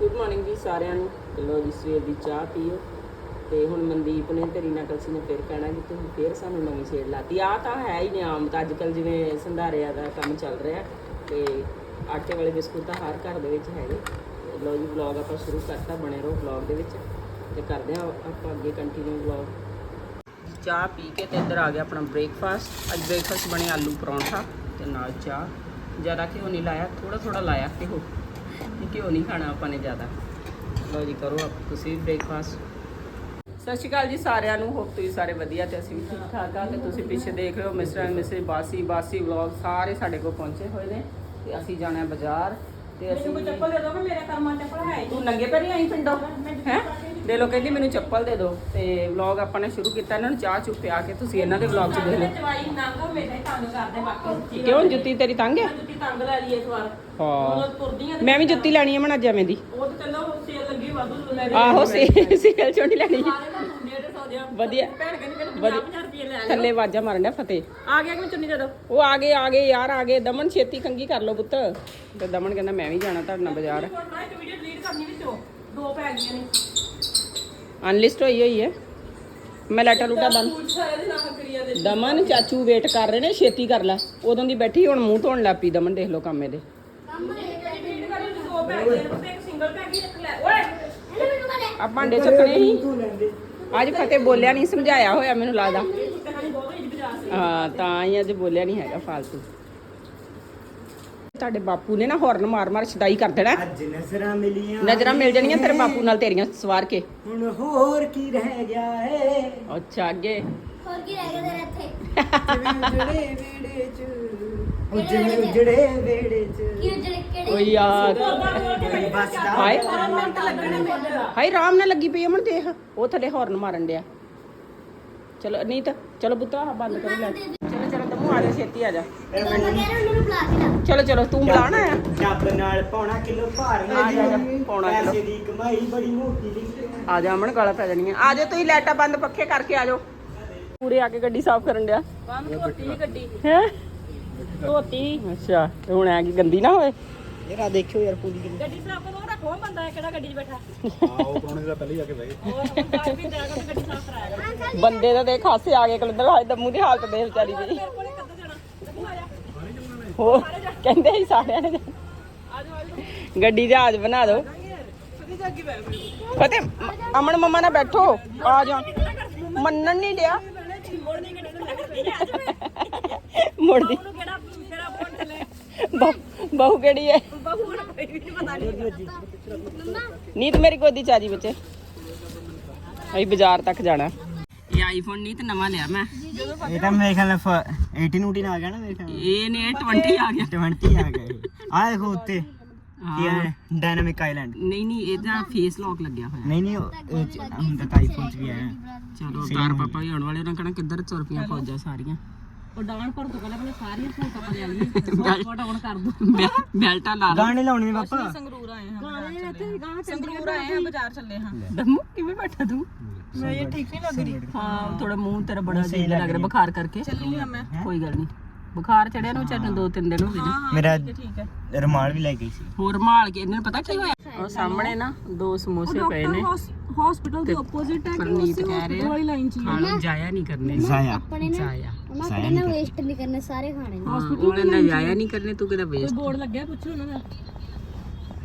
Good morning ਜੀ ਸਾਰਿਆਂ ਨੂੰ। ਤੇ ਲਓ ਜੀ, ਸਵੇਰ ਦੀ ਚਾਹ ਪੀਓ। ਤੇ ਹੁਣ ਮਨਦੀਪ ਨੇ ਤੇ ਰੀਨਾ ਕਲਸੀ ਨੇ ਫਿਰ ਕਹਿਣਾ ਕਿ ਤੁਸੀਂ ਫੇਰ ਸਾਨੂੰ ਨਵੀਂ ਛੇੜ ਲਾਤੀ। ਆ ਤਾਂ ਹੈ ਹੀ ਨਿਆਮ ਤਾਂ ਅੱਜ ਕੱਲ ਜਿਵੇਂ ਸੰਧਾਰਿਆ ਦਾ ਕੰਮ ਚੱਲ ਰਿਹਾ। ਤੇ ਆਟੇ ਵਾਲੇ ਬਿਸਕੁਟ ਤਾਂ ਹਰ ਘਰ ਦੇ ਵਿੱਚ ਹੈਗੇ। ਤੇ ਲਓ ਜੀ ਵਲੌਗ ਆਪਾਂ ਸ਼ੁਰੂ ਕਰਤਾ, ਬਣੇ ਰਹੋ ਵਲੌਗ ਦੇ ਵਿੱਚ। ਤੇ ਕਰਦੇ ਹਾਂ ਆਪਾਂ ਅੱਗੇ ਕੰਟੀਨਿਊ ਵਲੌਗ ਚਾਹ ਪੀ ਕੇ ਤੇ ਇੱਧਰ ਆ ਗਿਆ ਆਪਣਾ ਬ੍ਰੇਕਫਾਸਟ ਅੱਜ ਬ੍ਰੇਕਫਾਸਟ ਬਣੇ ਆਲੂ ਪਰੌਂਠਾ ਤੇ ਨਾਲ ਚਾਹ। ਜ਼ਿਆਦਾ ਘਿਓ ਨਹੀਂ ਲਾਇਆ ਥੋੜਾ ਥੋੜਾ ਲਾਇਆ ਘਿਓ। ਘਿਓ ਨਹੀਂ ਖਾਣਾ ਆਪਾਂ ਨੇ ਜ਼ਿਆਦਾ। ਲਓ ਜੀ ਕਰੋ ਆਪ ਤੁਸੀਂ ਬ੍ਰੇਕਫਾਸਟ ਸਤਿ ਸ਼੍ਰੀ ਅਕਾਲ ਜੀ ਸਾਰਿਆਂ ਨੂੰ ਹੋਪ ਤੁਸੀਂ ਸਾਰੇ ਵਧੀਆ ਤੇ ਅਸੀਂ ਵੀ ਠੀਕ ਠਾਕ ਆ ਤੇ ਤੁਸੀਂ ਪਿੱਛੇ ਦੇਖ ਰਹੇ ਹੋ ਮਿਸਟਰ ਐਂਡ ਮਿਸਿਸ ਬਾਸੀ ਬਾਸੀ ਵਲੌਗ ਸਾਰੇ ਸਾਡੇ ਕੋਲ ਪਹੁੰਚੇ ਹੋਏ ਨੇ ਤੇ ਅਸੀਂ ਜਾਣਾ ਬਾਜ਼ਾਰ ਤੇ ਅਸੀਂ ਮੈਨੂੰ ਕੋਈ ਚੱਪਲ ਦੇ ਦੋ ਕਿ ਮੇਰੇ ਕਰਮਾਂ ਚੱਪਲ ਹੈ ਹੀ ਤੂੰ ਨੰਗੇ ਪੈਰੀ ਆਈ ਪਿੰਡੋਂ? ਹੈ? ਦੇ ਲੋ ਕਹਿੰਦੀ ਮੈਨੂੰ ਚੱਪਲ ਦੇ ਦਿਓ ਤੇ ਵਲੌਗ ਆਪਾਂ ਨੇ ਸ਼ੁਰੂ ਕੀਤਾ ਇਹਨਾਂ ਨੂੰ ਚਾਹ ਚੁੱਪ ਪਿਆ ਕੇ ਤੁਸੀਂ ਇਹਨਾਂ ਦੇ ਵਲੌਗ 'ਚ ਦੇਖ ਲਓ। ਚਵਾਈ ਨੰਗ ਮੇਰੇ ਤੰਗ ਕਰਦੇ ਬਾਕੀ ਕਿਉਂ? ਜੁੱਤੀ ਤੇਰੀ ਤੰਗ ਹੈ ਮੈਂ ਜੁੱਤੀ ਤੰਗ ਲੈ ਲਈ ਇਸ ਵਾਰ ਹਾਂ। ਉਹ ਤੁਰਦੀਆਂ ਮੈਂ ਵੀ ਜੁੱਤੀ ਲੈਣੀ ਹੈ ਮਣਾ ਜਵੇਂ ਦੀ। ਉਹ ਤੇ ਚੱਲੋ ਸੇਲ ਲੱਗੀ ਵਾਧੂ ਲੈ ਆਹੋ ਸੇਲ ਚੋਂ ਨਹੀਂ ਲੈਣੀ। ਦਾ ਦੇ ਵਧੀਆ। ਭੈਣ ਕਹਿੰਦੀ ਮੈਨੂੰ ਵਧੀਆ। 50 ਰੁਪਏ ਲੈ ਲੈ ਥੱਲੇ ਵਾਜਾ ਮਾਰਨ ਡਿਆ ਫਤਿਹ। ਆ ਗਿਆ ਕਿ ਮੈਂ ਚੁੰਨੀ ਦੇ ਦੋ? ਉਹ ਆ ਗਏ ਆ ਗਏ ਯਾਰ ਆ ਗਏ। ਦਮਨ ਛੇਤੀ ਕੰਗੀ ਕਰ ਲਓ ਪੁੱਤ। ਤੇ ਦਮਨ ਕਹਿੰਦਾ ਮੈਂ ਵੀ ਜਾਣਾ ਤੁਹਾਡੇ ਨਾਲ ਬਾਜ਼ਾਰ। ਫੋਟੋ ਇੱਕ ਵੀਡੀਓ ਡਿਲੀਟ ਕਰਨੀ ਵਿੱਚੋਂ। ਦੋ ਪੈ ਗਈਆਂ ਨੇ। ਅਨਲਿਸਟ ਹੋਈ ਹੋਈ ਹੈ। ਮੈਂ ਲੈਟਰ ਲੂਟਾ ਬੰਦ ਦਮਨ ਚਾਚੂ ਵੇਟ ਕਰ ਰਹੇ ਨੇ ਛੇਤੀ ਕਰ ਲੈ। ਉਦੋਂ ਦੀ ਬੈਠੀ ਹੁਣ ਮੂੰਹ ਧੋਣ ਲੱਗ ਪਈ ਦਮਨ ਦੇਖ ਲਓ ਕੰਮ ਇਹਦੇ ਲੈ। ਆ ਭਾਂਡੇ ਚੱਕਣੇ ਸੀ ਅੱਜ ਫਤਿਹ ਬੋਲਿਆ ਨਹੀਂ ਸਮਝਾਇਆ ਹੋਇਆ ਮੈਨੂੰ ਲੱਗਦਾ। ਹਾਂ ਤਾਂ ਹੀ ਅੱਜ ਬੋਲਿਆ ਨਹੀਂ ਹੈਗਾ ਫਾਲਤੂ। ਤੁਹਾਡੇ ਬਾਪੂ ਨੇ ਨਾ ਹੌਰਨ ਮਾਰ ਮਾਰ ਛਦਾਈ ਕਰ ਦੇਣਾ। ਅੱਜ ਨਜ਼ਰਾਂ ਮਿਲੀਆਂ ਨਜ਼ਰਾਂ ਮਿਲ ਜਾਣੀਆਂ ਤੇਰੇ ਬਾਪੂ ਨਾਲ ਤੇਰੀਆਂ ਸਵਾਰ ਕੇ। ਹੁਣ ਹੋਰ ਕੀ ਰਹਿ ਗਿਆ ਏ? ਅੱਛਾ ਅੱਗੇ। ਹੋਰ ਕੀ ਰਹਿ ਗਿਆ ਤੇਰੇ ਇੱਥੇ? ਜਿਵੇਂ ਉਜੜੇ ਵੇੜੇ ਚ। ਉਹ ਜਿਵੇਂ ਉਜੜੇ ਵੇੜੇ ਚ। ਕੀ ਜਿਹੜੇ ਕਿਹੜੇ? ਓਏ ਯਾਰ। ਬਸ ਦਾ ਹਾਏ ਹਾਏ ਰਾਮ ਨਾਲ ਲੱਗੀ ਪਈ ਅਮਨ ਦੇਖ। ਉਹ ਥੱਲੇ ਹੌਰਨ ਮਾਰਨ ਡਿਆ। ਚਲੋ ਨਹੀਂ ਤਾਂ ਚਲੋ ਪੁੱਤਰਾ ਬੰਦ ਕਰੋ ਲੈ। ਆ ਜਾ ਛੇਤੀ ਆ ਜਾ। ਚਲੋ ਚਲੋ ਤੂੰ ਬੁਲਾਣਾ ਆ। ਜੱਬ ਨਾਲ ਪੌਣਾ ਕਿਲੋ ਭਾਰ ਆ ਜਾ, ਆ ਜਾ, ਪੌਣਾ ਕਿੱਲੋ। ਪੈਸੇ ਦੀ ਕਮਾਈ ਬੜੀ ਮੋਟੀ ਲਿਖੀ ਆ ਜਾ ਅਮਨ ਗਾਲਾਂ ਪੈ ਜਾਣੀਆਂ। ਆ ਜਾ ਤੁਸੀਂ ਲਾਈਟਾਂ ਬੰਦ ਪੱਖੇ ਕਰਕੇ ਆ ਜਾਓ। ਪੂਰੇ ਆ ਕੇ ਗੱਡੀ ਸਾਫ਼ ਕਰਨ ਡਿਆ। ਬੰਦ ਧੋਤੀ ਹੀ ਗੱਡੀ। ਹੈ? ਧੋਤੀ। ਅੱਛਾ ਤੇ ਹੁਣ ਐ ਕੀ ਗੰਦੀ ਨਾ ਹੋਏ ਯਾਰ ਆ ਦੇਖਿਓ ਯਾਰ ਪੂਰੀ ਕਿੰਨੀ। ਗੱਡੀ ਸਾਫ਼ ਕਰੋ ਰੱਖੋ ਬੰਦਾ ਹੈ ਕਿਹੜਾ ਗੱਡੀ 'ਚ ਬੈਠਾ? ਹਾਂ ਉਹ ਕੋਣੇ ਦਾ ਪਹਿਲੇ ਜਾ ਕੇ ਬਹਿ ਗਏ। ਉਹ ਬੰਦਾ ਵੀ ਜਾ ਕੇ ਗੱਡੀ ਸਾਫ਼ ਕਰਾਇਆ ਬੰਦੇ ਦਾ ਦੇਖ ਹਾਸੇ ਆ ਗਏ ਕਲੰਦਰ ਹਾਏ ਦਮੂ ਦੀ ਹਾਲਤ ਦੇਖ ਵਿਚਾਰੀ ਦੀ। ਮੇਰੇ ਕੋਲੇ ਕਦੋਂ ਜਾਣਾ। ਤੂੰ ਆ ਜਾ। ਹੋਰ ਕਹਿੰਦੇ ਸੀ ਸਾਰਿਆਂ ਨੇ। ਗੱਡੀ ਜਹਾਜ਼ ਬਣਾ ਦਿਓ। ਫਤਿਹ ਅਮਨ ਮੰਮਾ ਨਾਲ ਬੈਠੋ ਆ ਜਾ ਮੰਨਣ ਨਹੀਂ ਡਿਆ। ਮੋੜ ਨਹੀਂ ਗੱਡੀ ਤੇ ਲੱਗ ਰਹੀ ਹੈ ਮੁੜਦੀ। ਉਹਨੂੰ ਕਿਹੜਾ ਬਹੁ- ਬਹੂ ਕਿਹੜੀ ਹੈ ਬਹੂ ਹੁਣ ਕੋਈ ਵੀ ਨਹੀਂ ਪਤਾ ਨਹੀਂ ਨੀਤ ਮੇਰੀ ਗੋਦੀ ਚ ਆ ਜੀ ਬੱਚੇ ਅਸੀਂ ਬਾਜ਼ਾਰ ਤੱਕ ਜਾਣਾ। ਇਹ ਆਈਫੋਨ ਨਹੀਂ ਤੇ ਨਵਾਂ ਲਿਆ ਮੈਂ। ਇਹ ਤਾਂ ਮੇਰੇ ਖਿਆਲ 18 19 ਆ ਗਿਆ ਨਾ ਮੇਰੇ ਖਿਆਲ ਇਹ ਨੇ 20 ਆ ਗਿਆ। 20 ਆ ਗਿਆ। ਆਹ ਦੇਖੋ ਉੱਤੇ। ਕੀ ਹੈ ਡਾਇਨਾਮਿਕ ਆਈਲੈਂਡ ਨਹੀਂ ਨਹੀਂ ਇਹਦਾ ਫੇਸ ਲੌਕ ਲੱਗਿਆ ਹੋਇਆ। ਨਹੀਂ ਨਹੀਂ ਹੁੰਦਾ ਤਾਂ ਆਈਫੋਨ ਚ ਵੀ ਆਇਆ। ਚਲੋ ਤਾਰ ਪਾਪਾ ਵੀ ਆਉਣ ਵਾਲੇ ਉਹਨਾਂ ਕਹਣਾ ਕਿੱਧਰ ਤੁਰ ਪਈਆਂ ਫੌਜਾਂ ਸਾਰੀਆਂ। ਉਹ ਡਾਣ ਪਰ ਤੋਂ ਪਹਿਲਾਂ ਪਹਿਲਾਂ ਸਾਰੀਆਂ ਸਹੂਲਤਾਂ ਪਾ ਲਿਆ ਫੋਟੋ ਹੁਣ ਕਰ ਦੋ। ਬੈ- ਬੈਲਟਾਂ ਲਾ ਲਾ ਗਾਣੇ ਲਾਉਣੇ ਨੇ ਪਾਪਾ। ਸੰਗਰੂਰ ਆਏ ਹਾਂ ਗਾਣੇ ਇੱਥੇ ਗਾਂ ਸੰਗਰੂਰ ਆਏ ਹਾਂ ਬਾਜ਼ਾਰ ਚੱਲੇ ਹਾਂ। ਦਮੂ ਕਿਵੇਂ ਬੈਠਾ ਤੂੰ? ਮੈਂ ਇਹ ਠੀਕ ਨਹੀਂ ਲੱਗ ਰਹੀ। ਹਾਂ ਥੋੜਾ ਮੂੰਹ ਤੇਰਾ ਬੜਾ ਅਜੀਬ ਲੱਗ ਰਿਹਾ ਬੁਖਾਰ ਕਰਕੇ। ਚੱਲੀ ਹਾਂ ਮੈਂ। ਕੋਈ ਗੱਲ ਨਹੀਂ। ਬੁਖਾਰ ਚੜਿਆ ਨੂੰ ਚੱਲ ਦੋ ਤਿੰਨ ਦਿਨ ਹੋ ਗਏ ਮੇਰਾ ਠੀਕ ਹੈ ਰੁਮਾਲ ਵੀ ਲੈ ਗਈ ਸੀ। ਹੋਰ ਮਾਲ ਕੇ ਇਹਨਾਂ ਨੂੰ ਪਤਾ ਕੀ ਹੋਇਆ? ਉਹ ਸਾਹਮਣੇ ਨਾ ਦੋ ਸਮੋਸੇ ਪਏ ਨੇ। ਹਸਪੀਟਲ ਦੇ ਆਪੋਜ਼ਿਟ ਹੈ ਕਹਿ ਰਿਹਾ ਵਾਲੀ ਲਾਈਨ 'ਚ ਹੀ ਜਾਇਆ ਨਹੀਂ ਕਰਨੇ। ਜ਼ਾਇਆ। ਆਪਣੇ ਨਾ ਜਾਇਆ ਉਹਨਾਂ ਆਪਣੇ ਨਾ ਵੇਸਟ ਨਹੀਂ ਕਰਨੇ ਸਾਰੇ ਖਾਣੇ ਨੇ। ਹਾਂ, ਉਹ ਕਹਿੰਦਾ ਜਾਇਆ ਨਹੀਂ ਕਰਨੇ ਤੂੰ ਕਿਹਦਾ ਵੇਸਟ ਬੋਰਡ ਲੱਗਿਆ ਪੁੱਛੋ ਉਹਨਾਂ ਦਾ।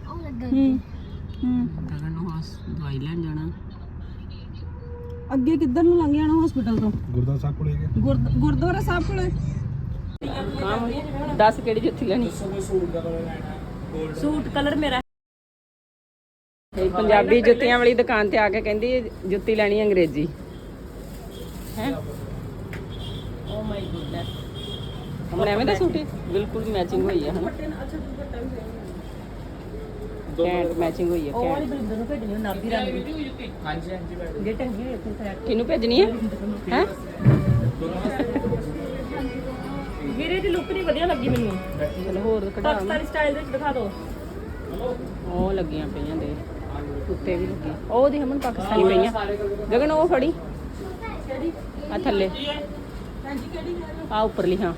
ਉਹ ਲੱਗਾ ਗਗਨ ਨੂੰ ਹਸ ਦਵਾਈ ਲੈਣ ਜਾਣਾ। ਅੱਗੇ ਕਿੱਧਰ ਨੂੰ ਲੰਘ ਜਾਣਾ ਹਸਪੀਟਲ ਤੋਂ? ਗੁਰਦਾਸ ਸਾਹਿਬ ਕੋਲੇ ਗਿਆ ਗੁਰਦੁਆਰਾ ਸਾਹਿਬ ਕੋਲੇ? ਹਾਂ ਦੱਸ ਕਿਹੜੀ ਜੁੱਤੀ ਲੈਣੀ? ਸੂਟ ਕਲਰ ਮੇਰਾ। ਇਹ ਪੰਜਾਬੀ ਜੁੱਤੀਆਂ ਵਾਲੀ ਦੁਕਾਨ ਤੇ ਆ ਕੇ ਕਹਿੰਦੀ ਜੁੱਤੀ ਲੈਣੀ ਅੰਗਰੇਜ਼ੀ। ਹੈ? ਹਮਣੇ ਐਵੇਂ ਦਾ ਸੂਟ ਹੈ। ਬਿਲਕੁਲ ਮੈਚਿੰਗ ਹੋਈ ਹੈ ਹਨਾ। ਕੈਂਟ ਮੈਚਿੰਗ ਹੋਈ ਹੈ ਉਹ ਵਾਲੀ ਕੈਂਟ। ਬਰਿੰਦਰ ਨੂੰ ਭੇਜਣੀ ਨਾਭੀ ਰੰਗ ਦੀ। ਹਾਂਜੀ ਹਾਂਜੀ ਜੇ ਟੰਗੀ ਹੋਈ ਕਿਹਨੂੰ ਭੇਜਣੀ ਹੈ ਹੈ? ਵੀਰੇ ਦੀ ਲੁੱਕ ਨਹੀਂ ਵਧੀਆ ਲੱਗੀ ਮੈਨੂੰ। ਚਲੋ ਹੋਰ ਕਢਾ ਪਾਕਿਸਤਾਨੀ ਸਟਾਈਲ ਦੇ ਵਿੱਚ ਦਿਖਾ ਦਿਓ ਉਹ ਲੱਗੀਆਂ ਪਈਆਂ ਦੇ। ਉੱਤੇ ਵੀ ਲੱਗੀ। ਉਹ ਦੀ ਹਮਨ ਪਾਕਿਸਤਾਨੀ ਪਈਆਂ। ਗਗਨ ਉਹ ਫੜੀ। ਆ ਥੱਲੇ। ਆ ਉੱਪਰਲੀ ਹਾਂ।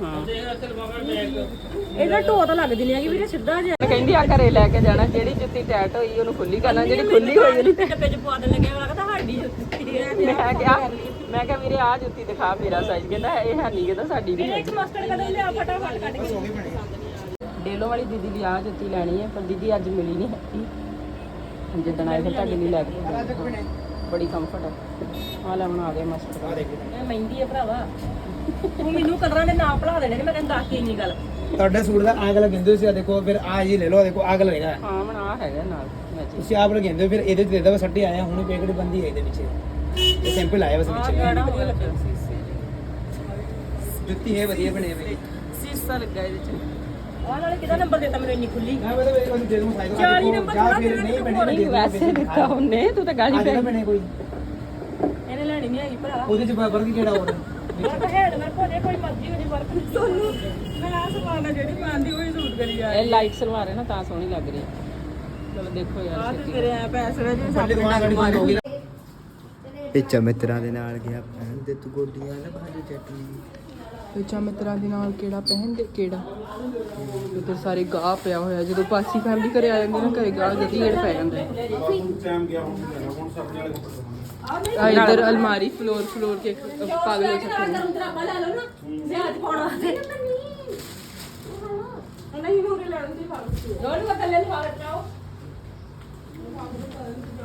ਹਾਂ। ਇਹਦਾ ਢੋ ਤਾਂ ਲੱਗਦੀ ਨਹੀਂ ਹੈਗੀ ਵੀਰੇ ਸਿੱਧਾ ਜਿਹਾ। ਕਹਿੰਦੀ ਆ ਘਰੇ ਲੈ ਕੇ ਜਾਣਾ ਜਿਹੜੀ ਜੁੱਤੀ ਟੈਟ ਹੋਈ ਉਹਨੂੰ ਖੁੱਲੀ ਕਰਨਾ ਜਿਹੜੀ ਖੁੱਲੀ ਹੋਈ ਉਹਨੂੰ ਡੱਬੇ ਚ ਪਵਾ ਦੇਣ ਲੱਗਿਆ ਲੱਗਦਾ ਸਾਡੀ ਜੁੱਤੀ ਹੈ ਮੈਂ ਕਿਹਾ ਮੈਂ ਕਿਹਾ ਵੀਰੇ ਆ ਜੁੱਤੀ ਦਿਖਾ ਮੇਰਾ ਸਾਈਜ਼ ਕਹਿੰਦਾ ਇਹ ਹੈ ਨਹੀਂ ਕਹਿੰਦਾ ਸਾਡੀ ਨਹੀਂ ਇੱਕ ਮਸਟਰਡ ਕਦੋਂ ਲਿਆ ਫਟਾਫਟ ਕੱਢ ਕੇ। ਡੇਲੋ ਵਾਲੀ ਦੀਦੀ ਲਈ ਆ ਜੁੱਤੀ ਲੈਣੀ ਹੈ ਪਰ ਦੀਦੀ ਅੱਜ ਮਿਲੀ ਨਹੀਂ ਹੈਗੀ। ਜਿੱਦਣ ਆਏ ਫਿਰ ਤੁਹਾਡੇ ਲਈ ਲੈ ਕੇ। ਬੜੀ ਕੰਫਰਟ ਹੈ ਆ ਲੈ ਹੁਣ ਆ ਗਿਆ ਮਸਟਰ ਇਹ ਮਹਿੰਦੀ ਹੈ ਭਰਾਵਾ। ਤੂੰ ਮੈਨੂੰ ਕਲਰਾਂ ਦੇ ਨਾਮ ਭੁਲਾ ਦੇਣੇ ਨੇ ਮੈਂ ਤੈਨੂੰ ਦੱਸ ਕੇ ਇੰਨੀ ਗੱਲ। ਤੁਹਾਡੇ ਸੂਟ ਦਾ ਆਗ ਲਗਿੰਦੇ ਸੀ ਆ ਦੇਖੋ ਫਿਰ ਆ ਜੀ ਲੈ ਲਓ ਆ ਦੇਖੋ ਆਗ ਲੱਗੇਗਾ ਹਾਂ ਮਨ ਆ ਹੈਗਾ ਨਾਲ ਮੈਚਿੰਗ ਤੁਸੀਂ ਆਪ ਲਗਿੰਦੇ ਫਿਰ ਇਹਦੇ ਤੇ ਦੇ ਦੋ ਸੱਟੀ ਆਇਆ ਹੁਣ ਪੇਕੜ ਬੰਦੀ ਹੈ ਇਹਦੇ ਪਿੱਛੇ? ਇਹ ਸਿੰਪਲ ਆਇਆ ਬਸ ਪਿੱਛੇ। ਕਿਹੜਾ ਵਧੀਆ ਲੱਗਾ ਜੁੱਤੀ ਹੈ ਵਧੀਆ ਬਣੇ ਹੋਏ ਸੀਸਾ ਲੱਗਾ ਇਹਦੇ ਚ। ਆਹ ਨਾਲੇ ਕਿਹਦਾ ਨੰਬਰ ਦਿੱਤਾ ਮੈਨੂੰ ਇੰਨੀ ਖੁੱਲੀ? ਮੈਂ ਮਤਲਬ ਇਹ ਵਾਲੀ ਦੇ ਦੂੰ ਫਾਇਦਾ ਚਾਲੀ ਨੰਬਰ ਜਾਂ ਥੋੜ੍ਹਾ ਫਿਰ ਦੇਣਾ ਨਹੀਂ ਬਣੇ ਨਹੀਂ ਵੈਸੇ ਦਿੱਤਾ ਉਹਨੇ ਤੂੰ ਤਾਂ ਗਾਲੀ ਪੈ ਬਣੇ ਕੋਈ। ਨਹੀਂ ਹੈਗੀ ਭਰਾ। ਉਹਦੇ ਚ ਬਰਗਰ ਕੀ ਕਿਹੜਾ ਹੋਰ ਮੈਂ ਤਾਂ ਹੈਡ ਵਰਕ ਹੋ ਜਾਏ ਕੋਈ ਮਰਜ਼ੀ ਹੋ ਜਾਏ ਵਰਕ ਨਹੀਂ ਤੁਹਾਨੂੰ ਮੈਂ ਆ ਸਮਾਨ ਆ ਜਿਹੜੀ ਪਾਉਂਦੀ ਉਹੀ ਸੂਟ ਕਰੀ ਜਾ ਇਹ ਲਾਈਟ ਸਲਵਾਰ ਹੈ ਨਾ ਤਾਂ ਸੋਹਣੀ ਲੱਗ ਰਹੀ ਹੈ। ਚਲੋ ਦੇਖੋ ਆ ਯਾਰ ਤੇ ਤੇਰੇ ਆ ਪੈਸੇ ਵਿੱਚ ਸਾਡੇ ਦੁਕਾਨ ਸਾਡੀ ਬੰਦ ਹੋ ਗਈ। ਪਿੱਛਾ ਮਿੱਤਰਾਂ ਦੇ ਨਾਲ ਗਿਆ ਭੈਣ ਦੇ ਤੂੰ ਗੋਡੀਆਂ ਨਾ ਭਾਜੀ ਚਟਨੀ। ਵਿੱਚਾ ਮਿੱਤਰਾਂ ਦੇ ਨਾਲ ਕਿਹੜਾ ਪਹਿਨਦੇ ਕਿਹੜਾ? ਉਧਰ ਸਾਰੇ ਗਾਹ ਪਿਆ ਹੋਇਆ ਜਦੋਂ ਪਾਸੀ ਫੈਮਿਲੀ ਘਰੇ ਆ ਜਾਂਦੀ ਨਾ ਘਰੇ ਗਾਹ ਜਦੀ ਏੜ ਪੈ ਜਾਂਦਾ। ਹੋ इधर अलमारी फ्लोर फ्लोर के पागल हो सकते हैं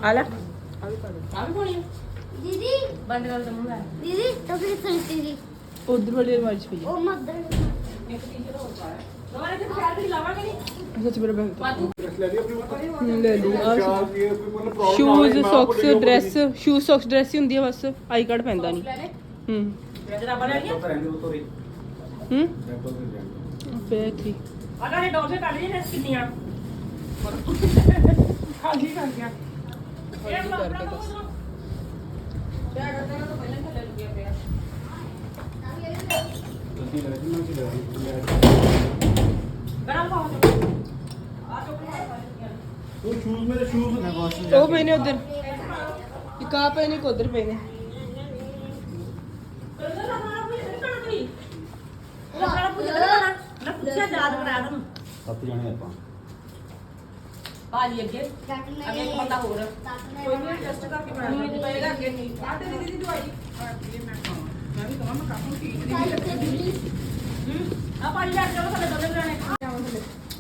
आला दीदी बंद कर दो दीदी तो फिर सुनती थी उधर वाली अलमारी पे ओ मदर एक टीचर और पाया ਸੱਚ ਮੇਰਾ ਬੈਗ ਲੈ ਲਈ shoes socks dress shoes socks dress ਹੀ ਹੁੰਦੀ ਹੈ ਬਸ ਆਈ ਕਾਰਡ ਪੈਂਦਾ ਨਹੀਂ ਹੂੰ ਲੈ ਹੂੰ। ਫੇਰ ਠੀਕ ਆ ਨਾਲੇ ਡੋਸੇ ਕੱਢ ਲਈ ਨੇ ਕਿੰਨੀਆਂ। ਖਾਲੀ ਕਰ ਗਿਆ ਇਹ ਕਰਕੇ ਬਸ ਗਰਮ ਪਾਓ ਉਹ ਪਏ ਨੇ ਉਧਰ ਇੱਕ ਆ ਪਏ ਨੇ ਇੱਕ ਉਧਰ ਪਏ ਨੇ ਭਾਜੀ ਅੱਗੇ काट ਅੱਗੇ ਇੱਕ ਬੰਦਾ ਹੋਰ कोई नहीं ਟੈਸਟ ਕਰਕੇ ਬਣਾਉਣਾ ਨਹੀਂ ਪਏਗਾ ਅੱਗੇ ਨਹੀਂ ਆ ਤੇ ਦੀਦੀ ਦੀ ਦਵਾਈ ਆ ਭਾਜੀ ਲੈ ਕੇ ਚਲੋ ਥੱਲੇ ਦੋਨੇ ਲੈਣੇ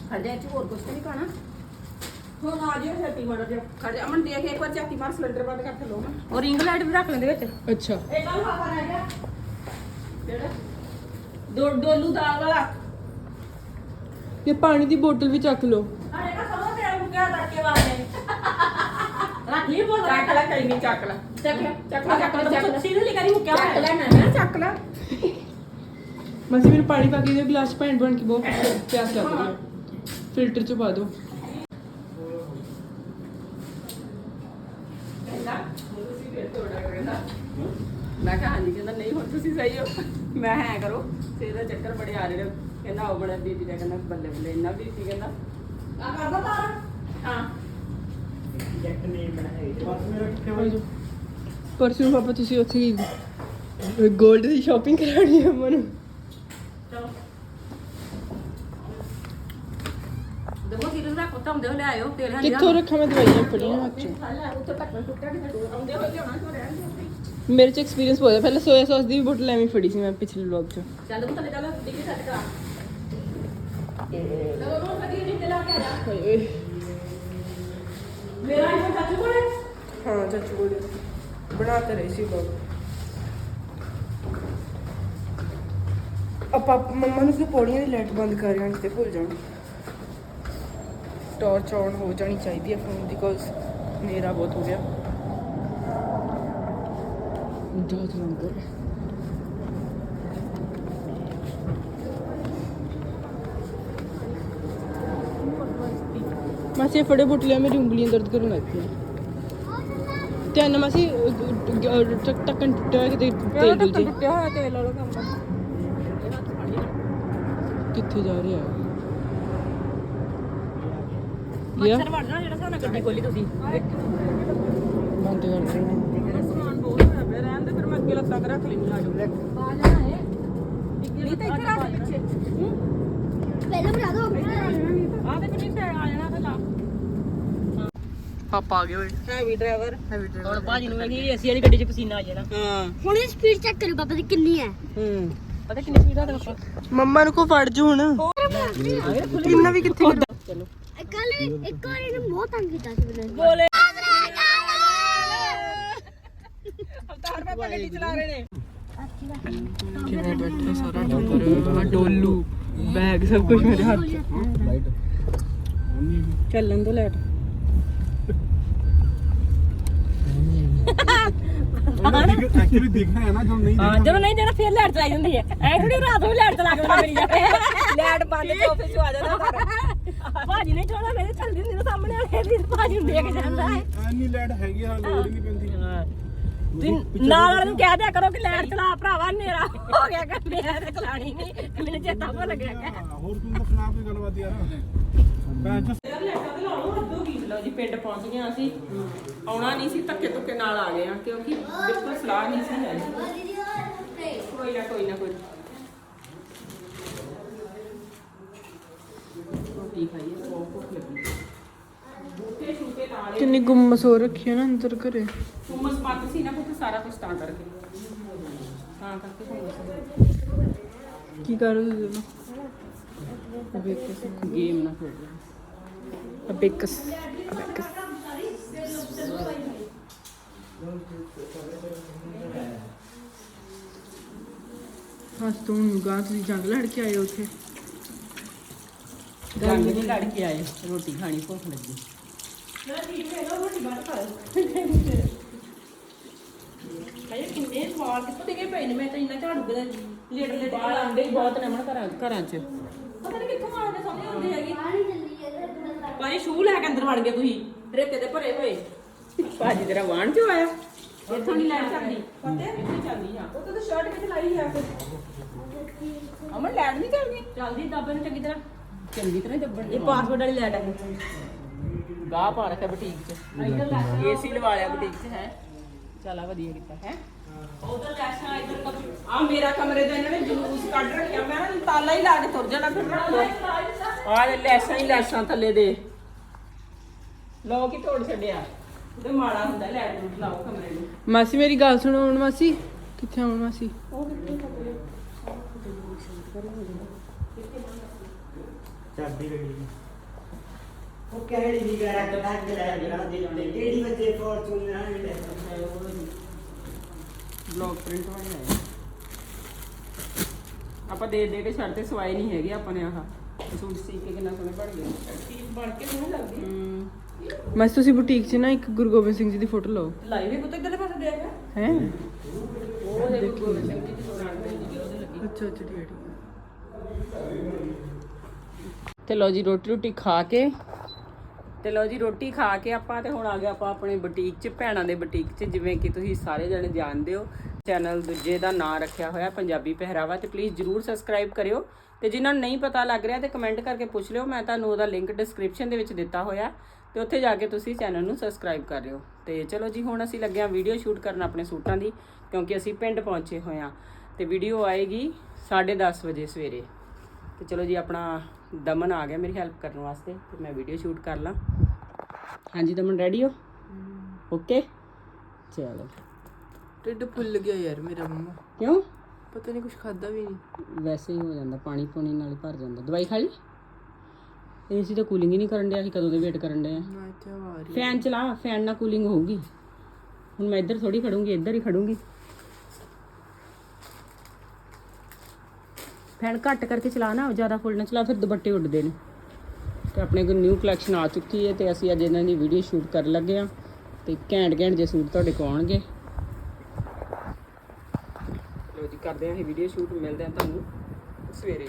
ਖੜਦੇ ਚ ਹੋਰ ਕੁਝ ਨਹੀਂ ਖਾਣਾ। ਹੁਣ ਆ ਜਿਓ ਛੇਤੀ ਮਾੜਾ ਜਿਹਾ ਖੜ ਜਾ ਅਮਨ ਦੇਖ ਇੱਕ ਵਾਰ ਝਾਤੀ ਮਾਰ ਸਿਲੰਡਰ ਬੰਦ ਕਰ ਥੱਲੋਂ ਔਰ ਰਿੰਗ ਲਾਈਟ ਵੀ ਰੱਖ ਲੈਂਦੇ ਵਿੱਚ। ਅੱਛਾ। ਇਹ ਕੱਲ ਹਾਫਾ ਰਹਿ ਗਿਆ? ਜਿਹੜਾ ਦੋ ਡੋਲੂ ਦਾਲ ਵਾਲਾ। ਇਹ ਪਾਣੀ ਦੀ ਬੋਤਲ ਵੀ ਚੱਕ ਲਓ। ਅਰੇ ਨਾ ਸਮਝ ਤੇਰਾ ਮੁੱਕਿਆ ਤੜਕੇ ਵਾਲੇ। ਰੱਖ ਲਈ ਬੋਲ ਚੱਕ ਲੈ ਕਈ ਨਹੀਂ ਚੱਕ ਲੈ। ਚੱਕ ਲੈ ਚੱਕ ਲੈ ਚੱਕ ਲੈ। ਚੱਕ ਲੈ। ਸੀਰੀਅਸਲੀ ਕਰੀ ਮੁੱਕਿਆ ਚੱਕ ਲੈ ਨਾ ਚੱਕ ਲੈ। ਮਸੀਂ ਮੈਨੂੰ ਪਾਣੀ ਪਾ ਕੇ ਦੇ ਗਲਾਸ ਚ ਭੈਣ ਬਣ ਕੇ ਬਹੁਤ ਪਿਆਸ ਲੱਗ ਰਹੀ ਹੈ। ਫਿਲਟਰ ਚ ਪਾ ਦਿਓ। ਮੈਂ ਕਿਹਾ ਹਾਂਜੀ ਕਹਿੰਦਾ ਨਹੀਂ ਹੁਣ ਤੁਸੀਂ ਸਹੀ ਹੋ। ਮੈਂ ਹੈ ਕਰੋ ਤੇ ਇਹਦਾ ਚੱਕਰ ਬੜੇ ਆ ਰਹੇ ਨੇ। ਕਹਿੰਦਾ ਉਹ ਬੜਾ ਬੀਬੀ ਦਾ ਕਹਿੰਦਾ ਬੱਲੇ ਬੱਲੇ ਇੰਨਾ ਵੀ ਸੀ ਕਹਿੰਦਾ। ਆ ਕਰਦਾ ਤਾਰਾ। ਹਾਂ। ਜੈਟ ਨੇ ਬਣਾਏ ਪਰਸੋਂ ਪਾਪਾ ਤੁਸੀਂ ਉੱਥੇ ਹੀ ਗੋਲਡ ਦੀ ਸ਼ਾਪਿੰਗ ਕਰਾਉਣੀ ਹੈ ਮਨ ਚਲੋ। ਸੀਰੀਅਸ ਰੱਖ ਉੱਤੇ ਹੁੰਦੇ ਹੋ ਲਿਆਇਓ ਤੇਲ ਹਾਂ ਕਿੱਥੋਂ ਰੱਖਾਂ ਮੈਂ ਦਵਾਈਆਂ ਫੜੀਆਂ ਹੱਥ ਚ ਉੱਤੇ ਢੱਕਣ ਟੁੱਟਿਆ ਕਿ ਆਉਂਦੇ ਹੋ ਲਿਆਉਣਾ ਸੋ ਰਹਿਣ ਦਿਓ ਮੇਰੇ ਚ ਐਕਸਪੀਰੀਅੰਸ ਬਹੁਤ ਹੈ। ਪਹਿਲਾਂ ਸੋਇਆ ਸੌਸ ਦੀ ਵੀ ਬੋਤਲ ਐਵੇਂ ਫੜੀ ਸੀ ਮੈਂ ਪਿਛਲੇ ਵਲੌਗ ਚ। ਚੱਲ ਤੂੰ ਥੱਲੇ ਚੱਲ ਡਿੱਗੀ ਸੈੱਟ ਕਰਾ। ਚਲੋ ਨੂੰ ਕਦੀ ਜਿੱਤੇ ਲਾ ਕੇ ਆ ਜਾ। ਹਾਏ ਓਏ। ਮੇਰਾ ਆਈਫੋਨ ਚਾਚੂ ਕੋਲੇ ਹਾਂ? ਚਾਚੂ ਕੋਲ ਬਣਾ ਤੇ ਰਹੀ ਸੀ ਵਲੌਗ ਆਪਾਂ ਮੰਮਾ ਨੂੰ ਕਿ ਪੌੜੀਆਂ ਦੀ ਲਾਈਟ ਬੰਦ ਕਰ ਜਾਣੀ ਤੇ ਭੁੱਲ ਜਾਣ। ਟਾਰਚ ਆਨ ਹੋ ਜਾਣੀ ਚਾਹੀਦੀ ਹੈ ਫੋਨ ਦੀ ਕੋਜ਼ ਮੇਰਾ ਬਹੁਤ ਹੋ ਗਿਆ। ਬਹੁਤ ਲੰਗਰ ਮਾਸੀ ਇਹ ਫੜੇ ਬੁੱਟਲਿਆ ਮੇਰੀ ਉਂਗਲੀਆਂ ਦਰਦ ਕਰਨ ਲੱਗ ਪਈਆਂ। ਧਿਆਨ ਨਾਲ ਮਾਸੀ ਟੱਕਣ ਟੁੱਟਿਆ ਹੋਇਆ ਕਿਤੇ ਤੇਲ ਦੁਲ ਜੇ ਟੁੱਟਿਆ ਹੋਇਆ ਤੇਲ ਵਾਲਾ ਕੰਮ। ਕਿੱਥੇ ਜਾ ਰਿਹਾ? ਹੈ ਗਿਆ ਮੱਛਰ ਵੜ ਜਾਣਾ ਜਿਹੜਾ ਸਾਨੂੰ ਗੱਡੀ ਖੋਲੀ ਤੁਸੀਂ। ਬੰਦ ਕਰ ਦੇ। ਸਮਾਨ ਬਹੁਤ ਹੋਇਆ ਮੈਂ ਰਹਿਣ ਦੇ ਫਿਰ ਮੈਂ ਅੱਗੇ ਲੱਤਾਂ ਤੇ ਰੱਖ ਲੈਣੀ ਆ ਜਾਓ ਆ ਜਾਣਾ ਹੈ ਨਹੀਂ ਤਾਂ ਇੱਥੇ ਰੱਖ ਪਿੱਛੇ। ਪਹਿਲਾਂ ਬੁਲਾ ਦੋ। ਆ ਤੇ ਪਾਪਾ ਆ ਗਏ ਓਏ। ਹੈਵੀ ਡਰਾਈਵਰ ਹੈਵੀ ਹੁਣ ਭਾਜੀ ਨੂੰ ਵੇਖੀ ਏਸੀ ਵਾਲੀ ਗੱਡੀ 'ਚ ਪਸੀਨਾ ਆ ਜਾਣਾ। ਹਾਂ। ਹੁਣ ਇਹ ਸਪੀਡ ਚੈੱਕ ਕਰੋ ਪਾਪਾ ਦੀ ਕਿੰਨੀ ਹੈ? ਹੂੰ। ਪਤਾ ਕਿੰਨੀ ਸਪੀਡ ਆ ਦੇਖੋ ਮੰਮਾ ਨੂੰ ਕੋ ਫੜ ਜੂ ਹੁਣ। ਇੰਨਾ ਵੀ ਕਿੱਥੇ ਚਲੋ ਕੱਲ ਇੱਕ ਵਾਰ ਇਹਨੇ ਬਹੁਤ ਤੰਗ ਕੀਤਾ ਸੀ ਬੋਲੇ। ਅਵਤਾਰ ਪਾਪਾ ਗੱਡੀ ਚਲਾ ਰਹੇ ਨੇ। ਕਿਵੇਂ ਬੈਠੇ ਸਾਰਾ ਟੱਬਰ ਆ ਡੋਲੂ ਬੈਗ ਸਭ ਕੁਝ ਮੇਰੇ ਹੱਥ 'ਚ। ਚੱਲਣ ਦੋ ਲੈਟ। ਐਕਚੁਅਲੀ ਦੇਖਣਾ ਹੈ ਨਾ ਜਦੋਂ ਨਹੀਂ ਹਾਂ ਜਦੋਂ ਨਹੀਂ ਦੇਣਾ ਫਿਰ ਲੈਟ ਚਲਾਈ ਜਾਂਦੀ ਹੈ। ਐ ਥੋੜੀ ਰਾਤ ਨੂੰ ਲੈਟ ਚਲਾ ਕੇ ਬਣਾ ਮੇਰੀ ਜਾਵੇ ਲੈਟ ਬੰਦ ਤੇ ਆਫਿਸ ਚ ਆ ਜਾਂਦਾ ਭਾਜੀ ਨੇ ਚੋਣਾ ਮੇਰੇ ਚੱਲਦੀ ਹੁੰਦੀ ਨਾ ਸਾਹਮਣੇ ਵਾਲੇ ਦੀ ਭਾਜੀ ਨੂੰ ਦੇਖ ਜਾਂਦਾ ਹੈ। ਐਨੀ ਲੈਟ ਹੈਗੀ ਆ ਲੋੜ ਹੀ ਨਹੀਂ ਪੈਂਦੀ। ਤੁਸੀਂ ਨਾਲ ਵਾਲੇ ਨੂੰ ਕਹਿ ਦਿਆ ਕਰੋ ਕਿ ਲੈਟ ਚਲਾ ਭਰਾਵਾ ਹਨੇਰਾ ਹੋ ਗਿਆ ਕਿ ਮੈਂ ਤੇ ਚਲਾਣੀ ਨਹੀਂ। ਮੈਨੂੰ ਚੇਤਾ ਭੁੱਲ ਗਿਆ ਹਾਂ, ਹੋਰ ਤਾਂ ਸੁਣਾ ਕੋਈ ਗੱਲਬਾਤ ਯਾਰ। ਮੈਂ ਲਓ ਜੀ ਪਿੰਡ ਪਹੁੰਚ ਗਏ ਅਸੀਂ। ਆਉਣਾ ਨਹੀਂ ਸੀ ਧੱਕੇ ਧੁੱਕੇ ਨਾਲ ਆ ਗਏ ਆ ਕਿਉਂਕਿ ਬਿਲਕੁਲ ਸਲਾਹ ਨਹੀਂ ਸੀ ਹੈ ਕੋਈ ਨਾ ਕੋਈ ਨਾ ਕੋਈ ਨਾ। ਰੋਟੀ ਖਾਈਏ ਬਹੁਤ ਭੁੱਖ ਲੱਗੀ। ਬੂਟੇ ਛੂਟੇ ਨਾਲ ਕਿੰਨੀ ਗੁੰਮਸ ਹੋ ਰੱਖੀ ਹੈ ਨਾ ਅੰਦਰ ਘਰੇ। ਹੁਮਸ ਪੱਕ ਸੀ ਨਾ ਪੁੱਤ ਸਾਰਾ ਕੁਝ ਤਾਂ ਕਰਕੇ। ਤਾਂ ਕਰਕੇ ਹੁਮਸ ਕੀ ਕਰ ਰਹੇ ਹੋ ਤੁਸੀਂ? ਗੇਮ ਨਾ ਖੇਡ ਅਬੇਕਸ ਅਬੇਕਸ ਹੱਸ ਤੂੰ ਗਾ ਤੁਸੀਂ ਜੰਗ ਲੜ ਕੇ ਆਏ ਹੋ ਉੱਥੇ। ਰੰਗ ਨਹੀਂ ਲੜ ਕੇ ਆਏ ਰੋਟੀ ਖਾਣੀ ਭੁੱਖ ਲੱਗੀ। ਕਹੇ ਕਿੰਨੇ ਸਵਾਲ ਕਿੱਥੋਂ ਗਏ ਪਏ ਨੇ? ਮੈਂ ਤਾਂ ਇੰਨਾ ਝਾੜੂ ਦੇ ਲੇਟ ਲੇਟ ਹੀ ਬਹੁਤ ਨੇ ਮਨ ਘਰਾਂ ਘਰਾਂ 'ਚ। ਪਤਾ ਨਹੀਂ ਕਿੱਥੋਂ ਆਉਂਦੇ ਸਮਝ ਆਉਂਦੀ ਹੈਗੀ। ਪਾਣੀ ਸ਼ੂ ਲੈ ਕੇ ਅੰਦਰ ਵੜ ਗਏ ਤੁਸੀਂ ਰੇਤੇ ਤੇ ਭਰੇ ਹੋਏ। ਭਾਜੀ ਤੇਰਾ ਵਾਣ ਚੋਂ ਆਇਆ? ਇੱਥੋਂ ਨਹੀਂ ਲੈਣ ਚੱਲਦੀ ਪਤਾ ਇੱਥੇ ਚੱਲਦੀ ਆ। ਉਹ ਤਾਂ ਸ਼ਰਟ ਵਿੱਚ ਲਾਈ ਆ ਫਿਰ? ਅਮਨ ਲੈਟ ਨਹੀਂ ਚੱਲਦੀ? ਚੱਲਦੀ ਦੱਬੇ ਨੂੰ ਚੰਗੀ ਤਰ੍ਹਾਂ। ਚੰਗੀ ਤਰ੍ਹਾਂ ਦੱਬਣ। ਇਹ ਪਾਸਵਰਡ ਵਾਲੀ ਲੈਟ ਹੈ ਗਾਹ ਪਾ ਰੱਖਿਆ ਬੁਟੀਕ 'ਚ। ਏਸੀ ਲਵਾ ਲਿਆ ਬੁਟੀਕ 'ਚ ਹੈ। ਚਲਾ ਵਧੀਆ ਕੀਤਾ ਹੈ। ਉਧਰ ਲੈਸਾਂ ਇੱਧਰ ਆ ਮੇਰਾ ਕਮਰੇ ਦਾ ਇਹਨਾਂ ਨੇ ਜਲੂਸ ਕੱਢ ਰੱਖਿਆ। ਮੈਂ ਨਾ ਤਾਲਾ ਹੀ ਲਾ ਕੇ ਤੁਰ ਜਾਣਾ ਫਿਰ। ਆ ਲੈ ਲੈਸਾਂ ਹੀ ਲੈਸਾਂ ਥੱਲੇ ਦੇ। ਲੋਕ ਹੀ ਤੋੜ ਛੱਡਿਆ। ਤੇ ਮਾੜਾ ਹੁੰਦਾ ਲੈਟ ਰੂਟ ਲਾਓ ਕਮਰੇ ਨੂੰ। ਮਾਸੀ ਮੇਰੀ ਗੱਲ ਸੁਣੋ ਹੁਣ ਮਾਸੀ। ਕਿੱਥੇ ਆਉਣ ਮਾਸੀ? ਉਹ ਕਿਹੜੀ ਦੀ ਗਾਰਾ ਕਟਾ ਕੇ ਲੈ ਗਿਆ ਦੇ ਦੇ ਕਿਹੜੀ ਵਜੇ ਫੋਰਚੂਨਰ ਮਿਲੇ ਬਲੌਕ ਪ੍ਰਿੰਟ ਵਾਲੇ ਆਏ ਆਪਾਂ ਦੇ ਦੇ ਕੇ ਛੱਡਦੇ ਸਵਾਈ ਨਹੀਂ ਹੈਗੀ ਆਪਾਂ ਨੇ ਆਹ। ਸੂਟ ਸੀ ਕੇ ਕਿੰਨਾ ਸੋਹਣੇ ਬਣ ਗਏ। ਚੀਜ਼ ਬਣ ਕੇ ਸੋਹਣੀ ਲੱਗਦੀ। ਹੂੰ। ਮਾਸੀ ਤੁਸੀਂ ਬੁਟੀਕ 'ਚ ਨਾ ਇੱਕ ਗੁਰੂ ਗੋਬਿੰਦ ਸਿੰਘ ਜੀ ਦੀ ਫੋਟੋ ਲਓ। ਲਾਈ ਵੀ ਪੁੱਤ ਇਧਰਲੇ ਪਾਸੇ ਦੇਖ। ਹੈ? ਉਹ ਦੇ ਗੋਬਿੰਦ ਸਿੰਘ ਜੀ ਦੀ ਦੁਕਾਨ ਤੇ ਜਿਹੜੀ ਉਹਦੇ ਲੱਗੀ। ਅੱਛਾ ਅੱਛਾ ਠੀਕ ਹੈ ਠੀਕ ਹੈ। ਤੇ ਲਓ ਜੀ ਰੋਟੀ ਰੋਟੀ ਖਾ ਕੇ ਤੇ ਲਓ ਜੀ ਰੋਟੀ ਖਾ ਕੇ ਆਪਾਂ ਤੇ ਹੁਣ ਆ ਗਏ ਆਪਾਂ ਆਪਣੇ ਬੁਟੀਕ 'ਚ ਭੈਣਾਂ ਦੇ ਬੁਟੀਕ 'ਚ ਜਿਵੇਂ ਕਿ ਤੁਸੀਂ ਸਾਰੇ ਜਣੇ ਜਾਣਦੇ ਹੋ। ਚੈਨਲ ਦੂਜੇ ਦਾ ਨਾਮ ਰੱਖਿਆ ਹੋਇਆ ਪੰਜਾਬੀ ਪਹਿਰਾਵਾ ਤੇ ਪਲੀਜ਼ ਜਰੂਰ ਸਬਸਕ੍ਰਾਈਬ ਕਰਿਓ। ਤੇ ਜਿਨ੍ਹਾਂ ਨੂੰ ਨਹੀਂ ਪਤਾ ਲੱਗ ਰਿਹਾ ਤੇ ਕਮੈਂਟ ਕਰਕੇ ਪੁੱਛ ਲਿਓ ਮੈਂ ਤੁਹਾਨੂੰ ਉਹਦਾ ਲਿੰਕ ਡਿਸਕ੍ਰਿਪਸ਼ਨ ਦੇ ਵਿੱਚ ਦਿੱਤਾ ਹੋਇਆ ਤੇ ਉੱਥੇ ਜਾ ਕੇ ਤੁਸੀਂ ਚੈਨਲ ਨੂੰ ਸਬਸਕ੍ਰਾਈਬ ਕਰ ਲਿਓ। ਤੇ ਚਲੋ ਜੀ ਹੁਣ ਅਸੀਂ ਲੱਗੇ ਹਾਂ ਵੀਡੀਓ ਸ਼ੂਟ ਕਰਨ ਆਪਣੇ ਸੂਟਾਂ ਦੀ ਕਿਉਂਕਿ ਅਸੀਂ ਪਿੰਡ ਪਹੁੰਚੇ ਹੋਏ ਹਾਂ। ਤੇ ਵੀਡੀਓ ਆਏਗੀ 10:30 ਵਜੇ ਸਵੇਰੇ। ਤੇ ਚਲੋ ਜੀ ਆਪਣਾ ਦਮਨ ਆ ਗਿਆ ਮੇਰੀ ਹੈਲਪ ਕਰਨ ਵਾਸਤੇ ਤੇ ਮੈਂ ਵੀਡੀਓ ਸ਼ੂਟ ਕਰ ਲਾਂ। ਹਾਂਜੀ ਦਮਨ ਰੈਡੀ ਹੋ? ਓਕੇ ਚਲੋ। ਢਿੱਡ ਫੁੱਲ ਗਿਆ ਯਾਰ ਮੇਰਾ ਮੰਮਾ ਕਿਉਂ? ਪਤਾ ਨਹੀਂ ਕੁਝ ਖਾਦਾ ਵੀ ਨਹੀਂ ਵੈਸੇ ਹੀ ਹੋ ਜਾਂਦਾ ਪਾਣੀ ਪੂਣੀ ਨਾਲ ਹੀ ਭਰ ਜਾਂਦਾ। ਦਵਾਈ ਖਾ ਲਈ? ਏਸੀ ਤਾਂ ਕੂਲਿੰਗ ਹੀ ਨਹੀਂ ਕਰਨ ਡਿਆ ਅਸੀਂ ਕਦੋਂ ਦੇ ਵੇਟ ਕਰਨ ਡਏ ਆ ਨਾ ਇੱਥੇ ਹਵਾ ਆ ਰਹੀ ਫੈਨ ਚਲਾ ਫੈਨ ਨਾਲ ਕੂਲਿੰਗ ਹੋਊਗੀ। ਹੁਣ ਮੈਂ ਇੱਧਰ ਥੋੜੀ ਖੜੂੰਗੀ ਇੱਧਰ ਹੀ ਖੜੂੰਗੀ। ਫੈਨ ਘੱਟ ਕਰਕੇ ਚਲਾ ਨਾ ਜ਼ਿਆਦਾ ਫੁੱਲ ਨਾ ਚਲਾ ਫਿਰ ਦੁਪੱਟੇ ਉੱਡਦੇ ਨੇ। ਤੇ ਆਪਣੇ ਕੋਲ ਨਿਊ ਕਲੈਕਸ਼ਨ ਆ ਚੁੱਕੀ ਹੈ ਤੇ ਅਸੀਂ ਅੱਜ ਇਹਨਾਂ ਦੀ ਵੀਡੀਓ ਸ਼ੂਟ ਕਰਨ ਲੱਗੇ ਆ ਤੇ ਘੈਂਟ ਘੈਂਟ ਜੇ ਸੂਟ ਤੁਹਾਡੇ ਕੋਲ ਆਉਣਗੇ ਲੋ ਜੀ ਕਰਦੇ ਹਾਂ ਇਹ ਵੀਡੀਓ ਸ਼ੂਟ ਮਿਲਦੇ ਆ ਤੁਹਾਨੂੰ ਸਵੇਰੇ।